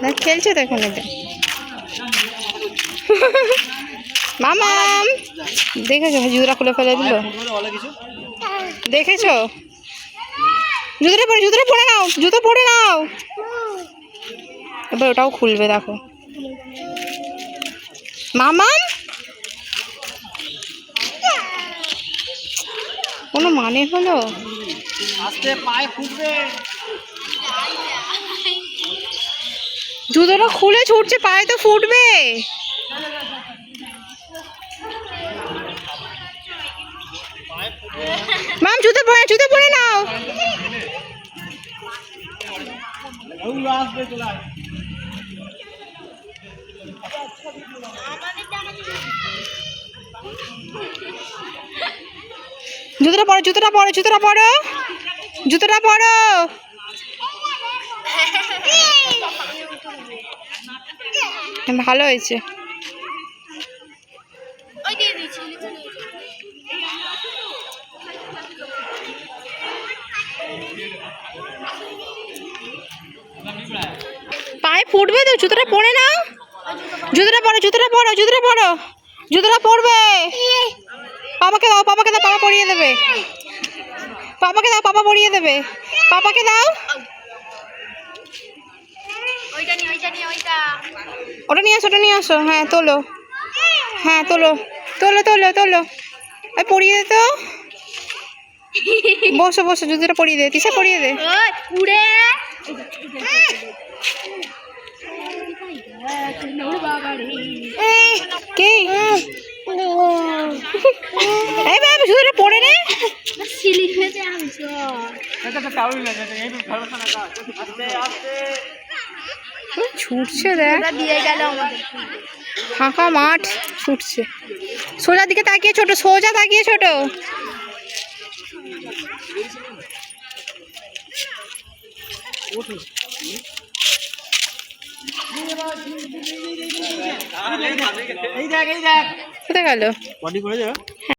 বলে খেলছে তো এখন এটা মামাম দেখেছ? জুতোটা খুলে ফেলে দিল। দেখেছ? জুতোটা পরে জুতোটা পরে নাও জুতো পরে নাও। এবার ওটাও খুলবে দেখো। মামাম? কোনো মানে হলো? আস্তে পায়ে ফুটবে। জুতোটা খুলে ছুটছে পায়ে তো ফুটবে। মাম জুতো পরে জুতো পরে নাও। ওগুলো জুতোটা পরো জুতোটা পরো জুতোটা পরো। জুতোটা পরো। ভালো হয়েছে। পায়ে ফুটবে তো, জুতোটা পরে নাও। জুতোটা পরো জুতোটা পরো জুতোটা পরো। জুতোটা পরবে। পাপাকে দাও পাপাকে দাও পাপা পরিয়ে দেবে। পাপাকে দাও পাপা পরিয়ে দেবে। পাপাকে দাও। ওটা নিয়ে আসো ওটা নিয়ে আসো। হ্যাঁ তোলো। হ্যাঁ তোলো। তোলো তোলো তোলো। এই পরিয়ে দে তো। বসো বসো জুতোটা পরিয়ে দে তিসা পরিয়ে দে। কে? এই বাবা জুতোটা পরে নে। ছুটছে ফাঁকা মাঠ, ছুটছে। সোজা দিকে তাকিয়ে ছোট, সোজা তাকিয়ে ছোট। এই দেখ এই দেখ। কোথায় গেল? করে যাবে